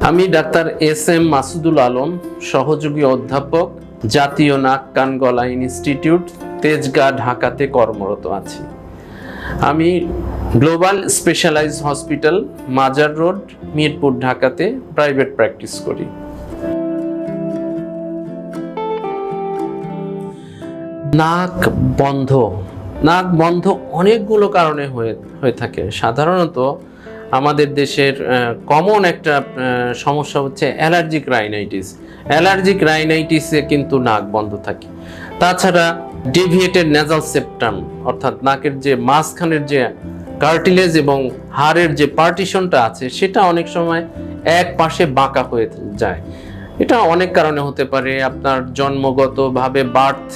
আমি doctor S M Masudul Alam, সহযোগী অধ্যাপক, জাতীয় নাক কান গলা ইনস্টিটিউট, তেজগাঁ, ঢাকাতে কর্মরত আছি। আমি global specialise hospital, Mazar road, Mirpur, ঢাকাতে প্রাইভেট প্র্যাকটিস করি। নাক বন্ধ। নাক বন্ধ অনেকগুলো কারণে হয়ে হয়ে থাকে। সাধারণত আমাদের দেশের কমন একটা সমস্যা হচ্ছে অ্যালার্জিক রাইনাইটিস অ্যালার্জিক রাইনাইটিসে কিন্তু নাক বন্ধ থাকে। তাছাড়া ডেভিয়েটেড নেজাল সেপ্টাম অর্থাৎ নাকের যে মাঝখানের যে কার্টিলেজ এবং হাড়ের যে পার্টিশনটা আছে, সেটা অনেক সময় এক পাশে বাঁকা হয়ে যায়। এটা অনেক কারণে হতে পারে, আপনার জন্মগতভাবে বার্থ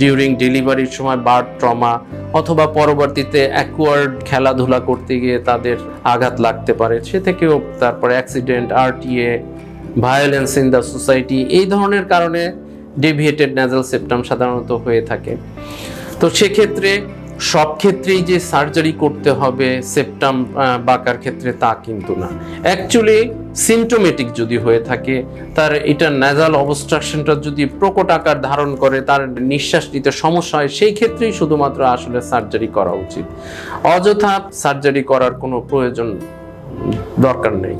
ডিউরিং ডেলিভারির সময় বার্ড ট্রমা অথবা পরবর্তীতে অ্যাকোয়ার্ড খেলাধুলা করতে গিয়ে তাদের আঘাত লাগতে পারে। সে থেকেও তারপরে accident RTA violence in the society এই ধরনের কারণে ডেভিয়েটেড ন্যাজাল সেপ্টাম সাধারণত হয়ে থাকে। তো সেক্ষেত্রে সব ক্ষেত্রেই যে সার্জারি করতে হবে সেপ্টাম বাঁকার ক্ষেত্রে তা কিন্তু না। অ্যাকচুয়ালি সিমটোমেটিক যদি হয়ে থাকে, তার এটা ন্যাজাল অবস্ট্রাকশনটা যদি প্রকট আকার ধারণ করে, তার নিঃশ্বাস নিতে সমস্যা হয়, সেই ক্ষেত্রেই শুধুমাত্র আসলে সার্জারি করা উচিত। অযথা সার্জারি করার কোনো প্রয়োজন দরকার নেই।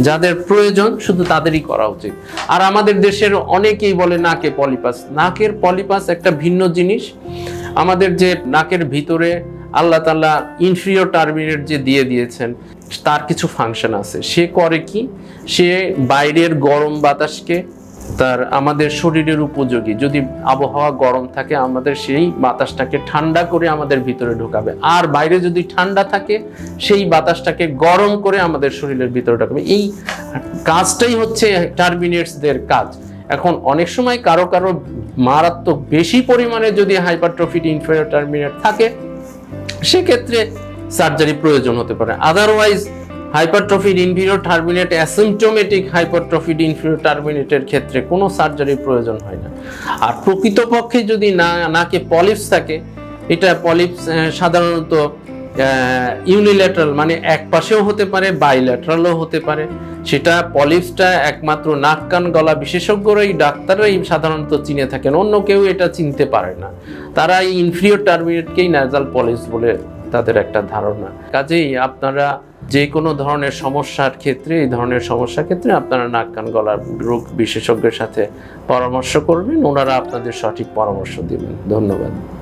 যাদের প্রয়োজন, শুধু তাদেরই করা উচিত। আর আমাদের দেশের অনেকেই বলে নাকে পলিপাস। নাকের পলিপাস একটা ভিন্ন জিনিস। আমাদের যে নাকের ভিতরে আল্লাহ তাল্লাহ ইনফিরিয়র টার্মিনেট যে দিয়ে দিয়েছেন, তার কিছু ফাংশন আছে। সে করে কি? সে বাইরের গরম বাতাসকে তার আমাদের শরীরের উপযোগী। যদি আবহাওয়া গরম থাকে, আমাদের সেই বাতাসটাকে ঠান্ডা করে আমাদের ভিতরে ঢোকাবে। আর বাইরে যদি ঠান্ডা থাকে, সেই বাতাসটাকে গরম করে আমাদের শরীরের ভিতরে ঢোকাবে। এই কাজটাই হচ্ছে টার্মিনেটসদের কাজ। এখন অনেক সময় কারও কারও মারাত্মক বেশি পরিমাণে যদি হাইপারট্রফিড ইনফেরিয়র টার্মিনেট থাকে, সেক্ষেত্রে সার্জারি প্রয়োজন হতে পারে। Otherwise hypertrophied inferior turbinate asymptomatic hypertrophied inferior টার্মিনেটের ক্ষেত্রে কোনো সার্জারির প্রয়োজন হয় না। আর প্রকৃতপক্ষে যদি না, নাকে পলিপস থাকে, এটা পলিপস সাধারণত ইউনিল্যাটারাল মানে এক পাশেও হতে পারে বাইল্যাটারালও হতে পারে। সেটা পলিপসটা একমাত্র নাক, কান, গলা বিশেষজ্ঞরাই, ডাক্তাররাই সাধারণত চিনে থাকেন। অন্য কেউ এটা চিনতে পারে না। তারা এই ইনফিরিয়র টার্মিনেটকেই ন্যাজাল পলিপস বলে তাদের একটা ধারণা। কাজেই আপনারা যে কোনো ধরনের সমস্যার ক্ষেত্রে, এই ধরনের সমস্যার ক্ষেত্রে আপনারা নাক, কান গলার রোগ বিশেষজ্ঞের সাথে পরামর্শ করবেন। ওনারা আপনাদের সঠিক পরামর্শ দেবেন। ধন্যবাদ।